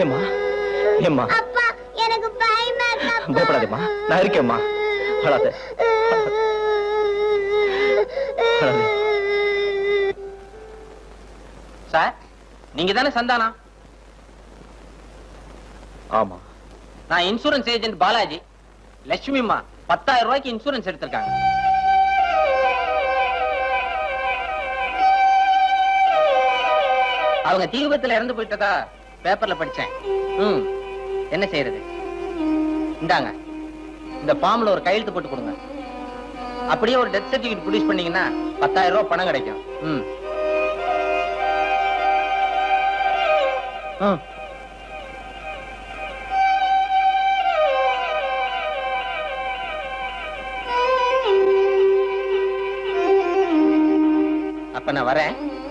ஏம்மா? ஏம்மா? அப்பா எனக்கு பயமா இருக்கு அப்பா. பயப்படாதேம்மா. நான் இருக்கேம்மா. அழாதே சார் நீங்க தானே சந்தானா? ஆமா. நான் இன்சூரன்ஸ் ஏஜென்ட் பாலாஜி. லட்சுமிமா பத்தாயிரம் ரூபாய்க்கு இன்சூரன்ஸ் எடுத்திருக்காங்க. அவங்க தீ விபத்துல இறந்து போயிட்டதா? பேப்பர்ல படிச்சேன். ம். என்ன செய்யறது இந்தாங்க. இந்த ஃபார்ம்ல ஒரு கையெழுத்து போட்டு கொடுங்க. அப்படியே ஒரு டெத் சர்டிபிகேட் ப்ரொடியூஸ் பண்ணீங்கன்னா பத்தாயிரம் ரூபாய் பணம் கிடைக்கும். ம். அப்ப நான் வரேன்.